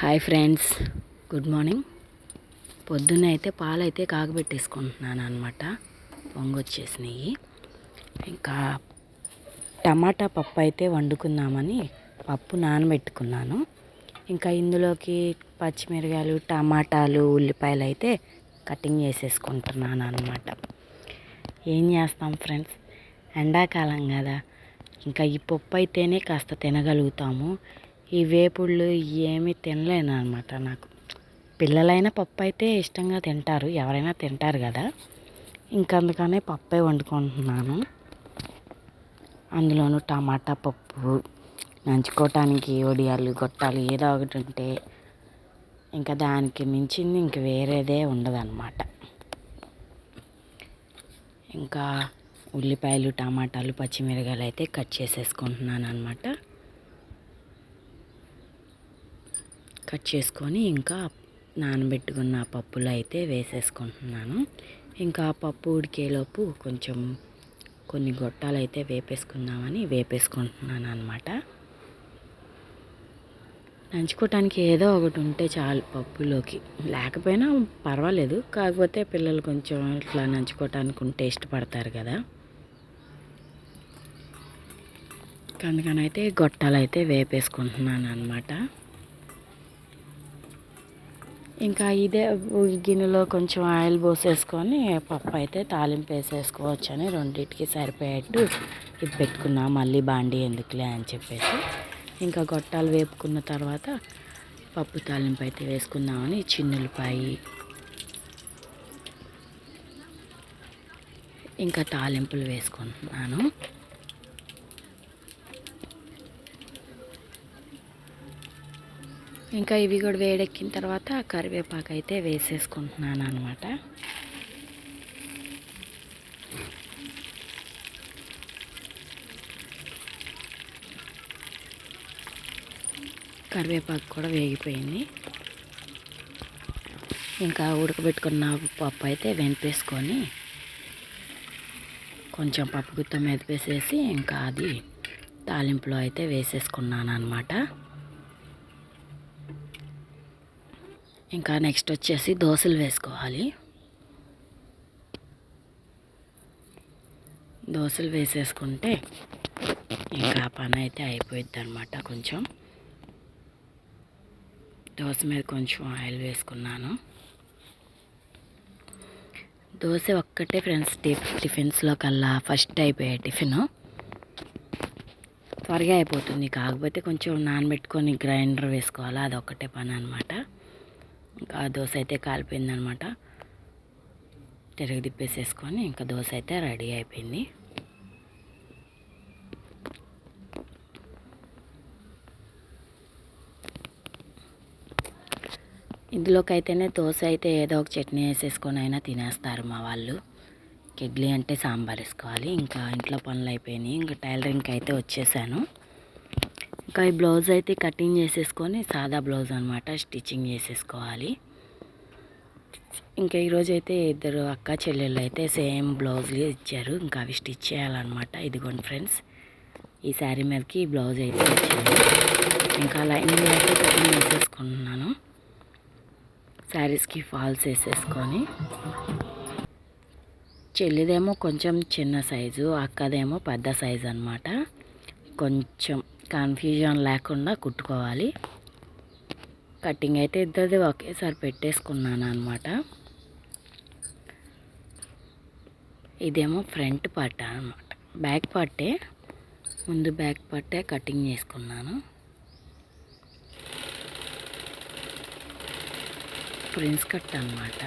Hi friends good morning. పొద్దున్న అయితే పాలు అయితే కాగబెట్టేసుకుంటున్నాను అనమాట పొంగొచ్చేసినాయి. ఇంకా టమాటా పప్పు అయితే వండుకుందామని పప్పు నానబెట్టుకున్నాను. ఇంకా ఇందులోకి పచ్చిమిరకాయలు టమాటాలు ఉల్లిపాయలు అయితే కటింగ్ చేసేసుకుంటున్నాను అనమాట ఏం చేస్తాం ఫ్రెండ్స్? ఎండాకాలం కదా. ఇంకా ఈ పప్పు అయితేనే కాస్త తినగలుగుతాము. ఈ వేపుళ్ళు ఏమీ తినలేను అనమాట నాకు. పిల్లలైనా పప్పు అయితే ఇష్టంగా తింటారు. ఎవరైనా తింటారు కదా. ఇంకందుకనే పప్పే వండుకుంటున్నాను. అందులోనూ టమాటా పప్పు నంచుకోవటానికి ఒడియాలు గొట్టాలు ఏదో ఒకటి ఉంటే ఇంకా దానికి మించింది ఇంక వేరేదే ఉండదన్నమాట. ఇంకా ఉల్లిపాయలు టమాటాలు పచ్చిమిరకాయలు అయితే కట్ చేసేసుకుంటున్నాను అనమాట కట్ చేసుకొని ఇంకా నానబెట్టుకున్న పప్పులు అయితే వేసేసుకుంటున్నాను. ఇంకా పప్పు ఉడికేలోపు కొంచెం కొన్ని గొట్టాలు అయితే వేపేసుకుందామని వేపేసుకుంటున్నాను అనమాట నంచుకోవటానికి ఏదో ఒకటి ఉంటే చాలు పప్పులోకి. లేకపోయినా పర్వాలేదు. కాకపోతే పిల్లలు కొంచెం ఇట్లా నంచుకోవటానికి ఉంటే ఇష్టపడతారు కదా. అందుకని అయితే గొట్టాలు అయితే వేపేసుకుంటున్నాను అనమాట ఇంకా ఇదే గిన్నెలో కొంచెం ఆయిల్ పోసేసుకొని పప్పు అయితే తాలింపు వేసేసుకోవచ్చు అని రెండింటికి సరిపోయేట్టు ఇది పెట్టుకున్నా. మళ్ళీ బాండి ఎందుకులే అని చెప్పేసి ఇంకా గొట్టాలు వేపుకున్న తర్వాత పప్పు తాలింపు అయితే వేసుకుందామని చిన్నులపాయి. ఇంకా తాలింపులు వేసుకుంటున్నాను. ఇంకా ఇవి కూడా వేడెక్కిన తర్వాత కరివేపాకు అయితే వేసేసుకుంటున్నాను అనమాట కరివేపాకు కూడా వేగిపోయింది. ఇంకా ఉడకబెట్టుకున్న పప్పు అయితే వెనిపేసుకొని కొంచెం పప్పు గుత్త మీద ఇంకా అది తాలింపులో అయితే వేసేసుకున్నాను అనమాట ఇంకా నెక్స్ట్ వచ్చేసి దోశలు వేసుకోవాలి. దోశలు వేసేసుకుంటే ఇంకా పని అయితే అయిపోయింది అనమాట కొంచెం. దోశ మీద కొంచెం ఆయిల్ వేసుకున్నాను. దోశ ఒక్కటే ఫ్రెండ్స్ టిఫ్ టిఫిన్స్లో కల్లా ఫస్ట్ అయిపోయే టిఫిన్. త్వరగా అయిపోతుంది. కాకపోతే కొంచెం నానబెట్టుకొని గ్రైండర్ వేసుకోవాలి అది ఒక్కటే పని అనమాట ఇంకా దోశ అయితే కాలిపోయిందనమాట. తిరగ తిప్పేసేసుకొని ఇంకా దోశ అయితే రెడీ అయిపోయింది. ఇందులోకి అయితేనే దోశ అయితే ఏదో ఒక చట్నీ వేసేసుకొని అయినా తినేస్తారు మా వాళ్ళు. ఇడ్లీ అంటే సాంబార్ వేసుకోవాలి. ఇంకా ఇంట్లో పనులు అయిపోయినాయి. ఇంకా టైలరింగ్కి అయితే వచ్చేసాను. ఇంకా ఈ బ్లౌజ్ అయితే కటింగ్ చేసేసుకొని సాదా బ్లౌజ్ అనమాట స్టిచ్చింగ్ చేసేసుకోవాలి. ఇంకా ఈరోజు అయితే ఇద్దరు అక్క చెల్లెళ్ళు అయితే సేమ్ బ్లౌజ్లు ఇచ్చారు ఇంకా అవి స్టిచ్ చేయాలన్నమాట. ఇదిగోండి ఫ్రెండ్స్ ఈ శారీ మీదకి బ్లౌజ్ అయితే వచ్చింది ఇంకా లైనింగ్ అయితే కటింగ్ వేసేసుకుంటున్నాను శారీస్కి ఫాల్స్ వేసేసుకొని. చెల్లిదేమో కొంచెం చిన్న సైజు అక్కదేమో పెద్ద సైజు అనమాట కొంచెం కన్ఫ్యూజన్ లేకుండా కుట్టుకోవాలి. కటింగ్ అయితే ఇద్దరిది ఒకేసారి పెట్టేసుకున్నాను అనమాట ఇదేమో ఫ్రంట్ పార్ట్ అనమాట బ్యాక్ పార్టే ముందు బ్యాక్ పార్టే కటింగ్ చేసుకున్నాను. ప్రిన్స్ కట్ అనమాట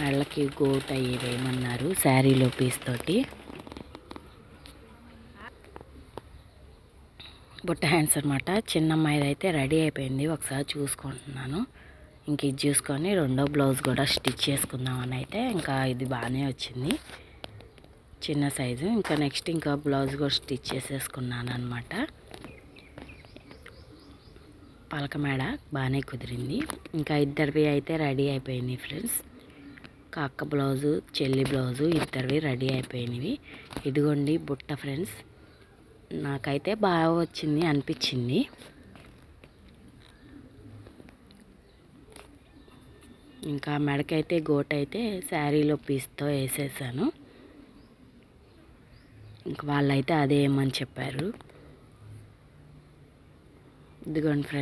వాళ్ళకి గోట్ అయ్యేది ఏమన్నారు? శారీలో పీస్ తోటి. బుట్ట హ్యాండ్స్ అనమాట చిన్న అమ్మాయిది అయితే రెడీ అయిపోయింది. ఒకసారి చూసుకుంటున్నాను. ఇంక ఇది చూసుకొని రెండో బ్లౌజ్ కూడా స్టిచ్ చేసుకుందామని అయితే ఇంకా ఇది బాగానే వచ్చింది. చిన్న సైజు. ఇంకా నెక్స్ట్ ఇంకా బ్లౌజ్ కూడా స్టిచ్ చేసేసుకున్నాను అనమాట పలక మేడ బాగానే కుదిరింది. ఇంకా ఇద్దరివి అయితే రెడీ అయిపోయింది ఫ్రెండ్స్. అక్క బ్లౌజు చెల్లి బ్లౌజు ఇద్దరివి రెడీ అయిపోయినవి. ఇదిగోండి బుట్ట ఫ్రెండ్స్. నాకైతే బాగా వచ్చింది అనిపించింది. ఇంకా మెడకైతే గోట అయితే శారీలో పీస్తో వేసేసాను. ఇంక వాళ్ళైతే అదే ఏమని చెప్పారు. ఇదిగోండి ఫ్రెండ్